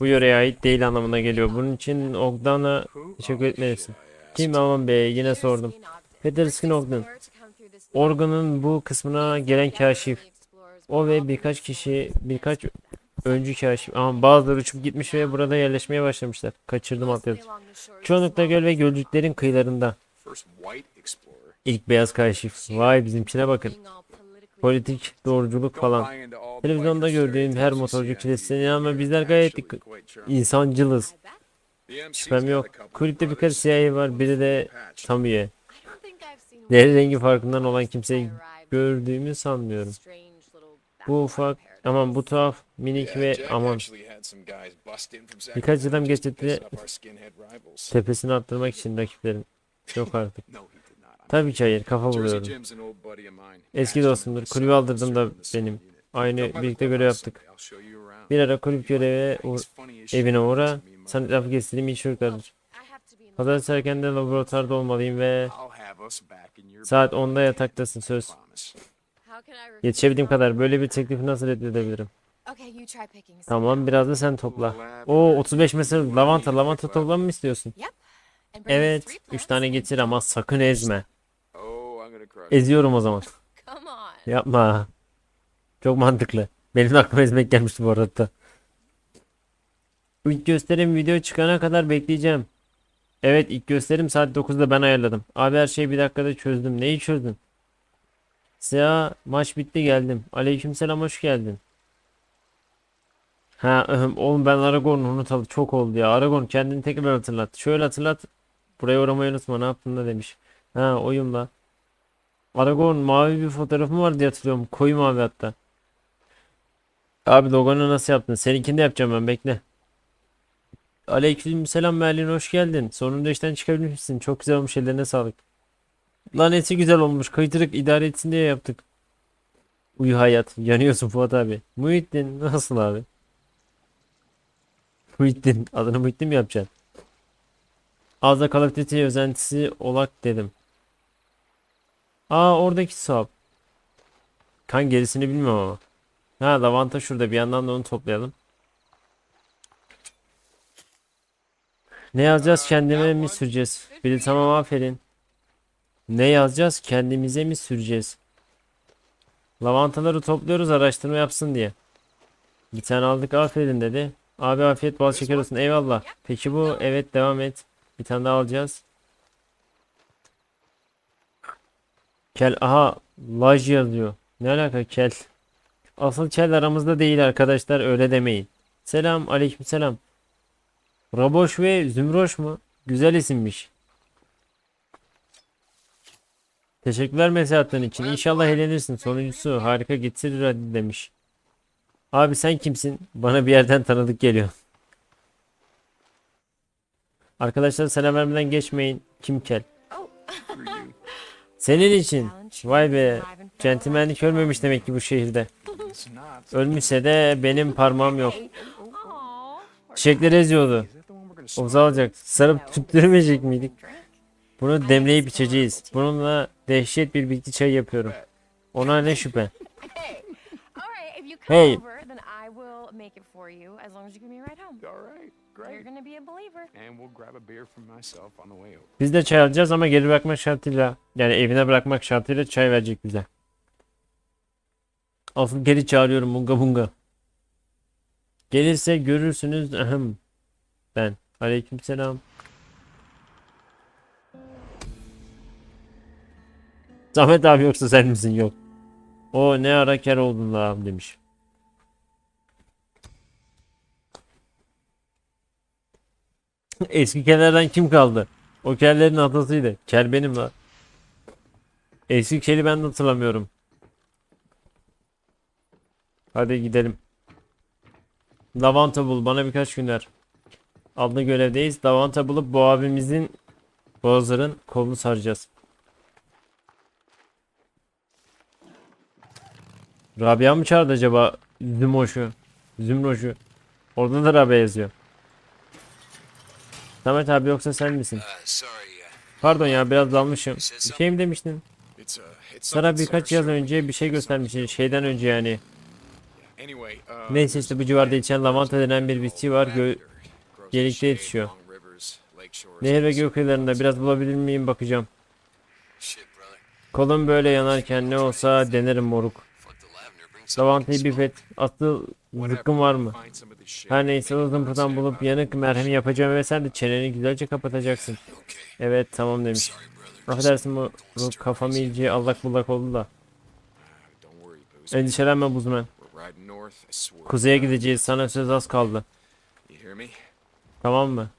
Bu yöreye ait değil anlamına geliyor. Bunun için Ogdan'a teşekkür etmelisin. Kim aman bey yine sordum. Peter Skin Ogden. Organ'ın bu kısmına gelen kaşif. O ve birkaç kişi birkaç öncü kaşif ama bazıları uçup gitmiş ve burada yerleşmeye başlamışlar. Kaçırdım altyazı. Çoğunlukla göl ve gölcüklerin kıyılarında. İlk beyaz kaşif. Vay bizimkine bakın. Politik doğruculuk falan. Televizyonda gördüğüm her motorcu TV. ama bizler gayet insancılız. Şüphem yok. Kulüpte birkaç siyahi var. Biri de Patch. tam üye. Deri rengi farkından olan kimseyi gördüğümü sanmıyorum. Bu ufak aman bu tuhaf minik ve aman Birkaç adam rivals. tepesini attırmak için rakiplerin. Yok artık. Tabii ki hayır kafa buluyorum. Eski dostumdur. himself, aldırdım da benim. Aynı birlikte görev yaptık. Bir ara kulüp shit. evine uğra. Sana etrafı gezdireyim iyi çocuklardır. Pazar Pazartesi erkenden laboratuvarda olmalıyım ve saat bed 10'da by yataktasın söz. Yetişebildiğim kadar böyle bir teklifi nasıl reddedebilirim? Tamam biraz da sen topla. O 35 mesela lavanta lavanta toplam mı istiyorsun? Evet three 3 plants tane getir ama sakın ezme. Eziyorum o zaman. Yapma. Çok mantıklı. Benim aklıma ezmek gelmişti bu arada. İlk gösterim video çıkana kadar bekleyeceğim. Evet ilk gösterim saat 9'da ben ayarladım. Abi her şeyi bir dakikada çözdüm. Neyi çözdün? Siyah maç bitti geldim. Aleykümselam hoş geldin. Ha oğlum ben Aragorn'u unutalı çok oldu ya. Aragorn kendini tekrar hatırlat. Şöyle hatırlat. Buraya uğramayı unutma ne yaptın da demiş. Ha oyumla. Aragorn mavi bir fotoğrafım var diye hatırlıyorum. Koyu mavi hatta. Abi logonu nasıl yaptın? Seninkini de yapacağım ben bekle. Aleykümselam Merlin hoş geldin. Sonunda işten çıkabilmişsin. Çok güzel olmuş ellerine sağlık. Lan eti güzel olmuş. Kıytırık idare etsin diye yaptık. Uyu hayat. Yanıyorsun Fuat abi. Muhittin nasıl abi? Muhittin. Adını Muhittin mi yapacaksın? Of Duty özentisi olak dedim. Aa oradaki swap. Kan gerisini bilmiyorum ama. Ha lavanta şurada bir yandan da onu toplayalım. Ne yazacağız kendime mi süreceğiz? Biri tamam aferin. Ne yazacağız kendimize mi süreceğiz? Lavantaları topluyoruz araştırma yapsın diye. Bir tane aldık aferin dedi. Abi afiyet bal şeker olsun eyvallah. Peki bu evet devam et. Bir tane daha alacağız. Kel aha laj yazıyor. Ne alaka kel? Asıl kel aramızda değil arkadaşlar öyle demeyin. Selam aleykümselam. Raboş ve Zümroş mu? Güzel isimmiş. Teşekkürler mesaj attığın için. İnşallah eğlenirsin. Sonuncusu harika getirir hadi demiş. Abi sen kimsin? Bana bir yerden tanıdık geliyor. Arkadaşlar selam vermeden geçmeyin. Kim kel? Senin için. Vay be. Centilmenlik ölmemiş demek ki bu şehirde. Ölmüşse de benim parmağım yok. Çiçekleri eziyordu. Oza alacak. Sarıp tüttürmeyecek miydik? Bunu demleyip içeceğiz. Bununla dehşet bir bitki çay yapıyorum. Ona ne şüphe. Hey. I will make it for you as long as you give me a ride home. All right, You're great. gonna be a believer. And we'll grab a beer from myself on the way over. Biz de çay alacağız ama geri bırakmak şartıyla yani evine bırakmak şartıyla çay verecek bize. Asıl geri çağırıyorum bunga bunga. Gelirse görürsünüz. Ahem. Ben. Aleykümselam. Zahmet abi yoksa sen misin? Yok. O ne ara ker oldun la demiş. Eski kellerden kim kaldı? O kellerin atasıydı. Kel benim la. Eski keli ben de hatırlamıyorum. Hadi gidelim. Lavanta bul bana birkaç gün ver. Adlı görevdeyiz. Lavanta bulup bu abimizin boğazların kolunu saracağız. Rabia mı çağırdı acaba Zümoş'u? Zümroş'u. Orada da Rabia yazıyor. Samet abi yoksa sen misin? Uh, uh, Pardon ya biraz dalmışım. Bir şey mi demiştin? Uh, Sana something, birkaç sure. önce bir şey göstermiştin. Şeyden önce yani. Uh, Neyse işte bu civarda yetişen lavanta denen bir bitki var. Gö Gelikte yetişiyor. Nehir ve göl kıyılarında biraz bulabilir miyim bakacağım. Kolum böyle yanarken ne olsa denerim moruk. Lavantayı bir pet atıl zıkkım var mı? Her neyse o zımpıdan bulup yanık merhemi yapacağım ve sen de çeneni güzelce kapatacaksın. Evet tamam demiş. Affedersin bu, bu kafam iyice allak bullak oldu da. Endişelenme buzman. Kuzeye gideceğiz sana söz az kaldı. Tamam mı?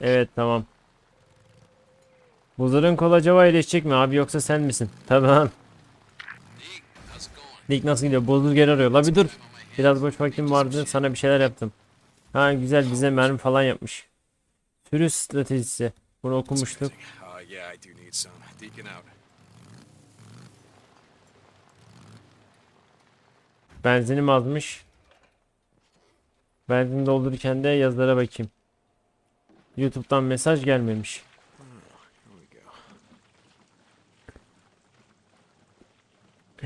Evet tamam. Buzların kol acaba iyileşecek mi abi yoksa sen misin? Lan. Lig nasıl gidiyor? Buzdur geri arıyor. La bir dur. Biraz boş vaktim vardı sana bir şeyler yaptım. Ha güzel bize mermi falan yapmış. Sürü stratejisi. Bunu okumuştuk. Benzinim azmış. Benzin doldururken de yazılara bakayım. YouTube'dan mesaj gelmemiş.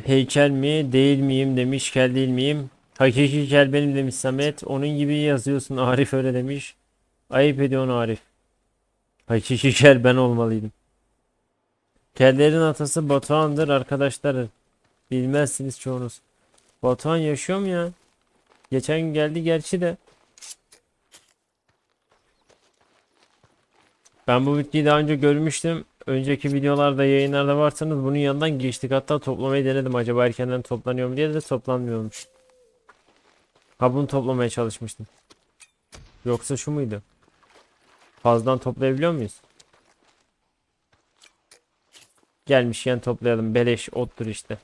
Heykel mi değil miyim demiş kel değil miyim? Hakiki kel benim demiş Samet. Onun gibi yazıyorsun Arif öyle demiş. Ayıp ediyorsun Arif. Hakiki kel ben olmalıydım. Kellerin atası Batuhan'dır arkadaşlar. Bilmezsiniz çoğunuz. Batuhan yaşıyor mu ya? Geçen gün geldi gerçi de. Ben bu bitkiyi daha önce görmüştüm. Önceki videolarda yayınlarda varsanız bunun yanından geçtik. Hatta toplamayı denedim. Acaba erkenden toplanıyor mu diye de toplanmıyormuş. Ha bunu toplamaya çalışmıştım. Yoksa şu muydu? Fazladan toplayabiliyor muyuz? Gelmişken toplayalım. Beleş ottur işte.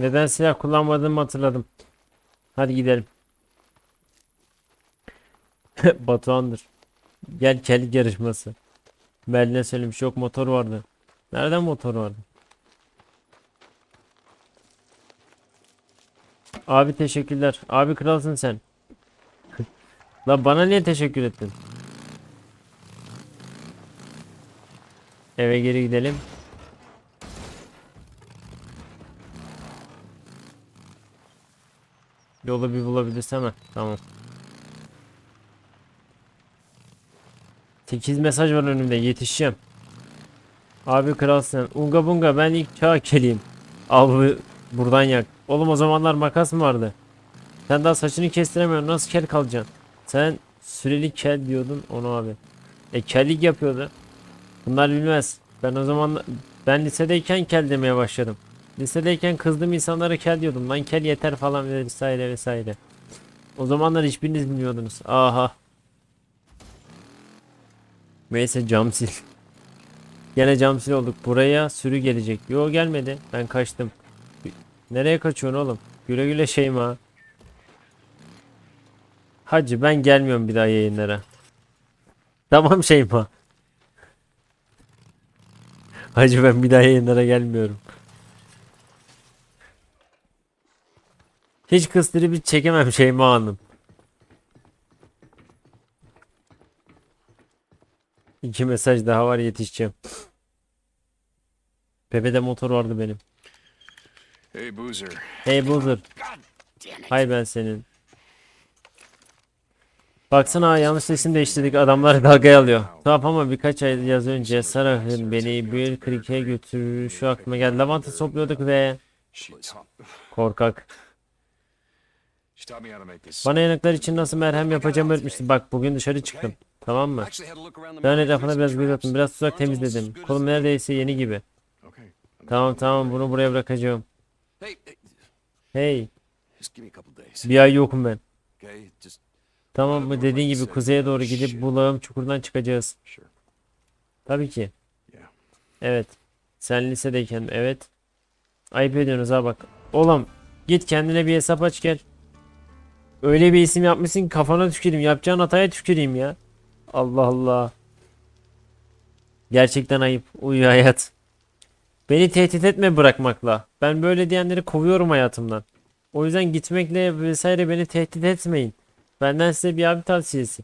Neden silah kullanmadığımı hatırladım. Hadi gidelim. Batuhan'dır. Gel kelik yarışması. Berlin'e söylemiş yok motor vardı. Nereden motor vardı? Abi teşekkürler. Abi kralsın sen. La bana niye teşekkür ettin? Eve geri gidelim. Yolu bir bulabilirsem ha. Tamam. 8 mesaj var önümde yetişeceğim. Abi kralsın. Unga bunga ben ilk çağ keliyim. Al bu buradan yak. Oğlum o zamanlar makas mı vardı? Sen daha saçını kestiremiyorsun. Nasıl kel kalacaksın? Sen süreli kel diyordun onu abi. E kellik yapıyordu. Bunlar bilmez. Ben o zaman ben lisedeyken kel demeye başladım. Lisedeyken kızdığım insanlara kel diyordum. Lan kel yeter falan vesaire vesaire. O zamanlar hiçbiriniz bilmiyordunuz. Aha. Neyse cam sil. Gene cam sil olduk. Buraya sürü gelecek. Yo gelmedi. Ben kaçtım. Nereye kaçıyorsun oğlum? Güle güle Şeyma. Hacı ben gelmiyorum bir daha yayınlara. Tamam Şeyma. Hacı ben bir daha yayınlara gelmiyorum. Hiç kıstırı bir çekemem Şeyma Hanım. İki mesaj daha var yetişeceğim. Pepe'de motor vardı benim. Hey, Boozer. Hey Buzzer. Hay ben senin. Baksana yanlış isim değiştirdik adamlar dalgaya alıyor. Tuhaf ama birkaç ay yaz önce Sarah'ın beni bir krike götürür şu aklıma geldi. Lavanta topluyorduk ve korkak. Bana yanıklar için nasıl merhem yapacağımı öğretmişti. Bak bugün dışarı çıktım. Tamam mı? Ben etrafına biraz göz attım. Biraz tuzak temizledim. Kolum neredeyse yeni gibi. Tamam tamam bunu buraya bırakacağım. Hey, bir ay yokum ben. Tamam mı? Dediğin gibi kuzeye doğru gidip bulağım çukurdan çıkacağız. Tabii ki. Evet. Sen lisedeyken evet. Ayıp ediyorsunuz ha bak. Oğlum git kendine bir hesap aç gel. Öyle bir isim yapmışsın ki kafana tüküreyim. Yapacağın hataya tüküreyim ya. Allah Allah. Gerçekten ayıp. Uyu hayat. Beni tehdit etme bırakmakla. Ben böyle diyenleri kovuyorum hayatımdan. O yüzden gitmekle vesaire beni tehdit etmeyin. Benden size bir abi tavsiyesi.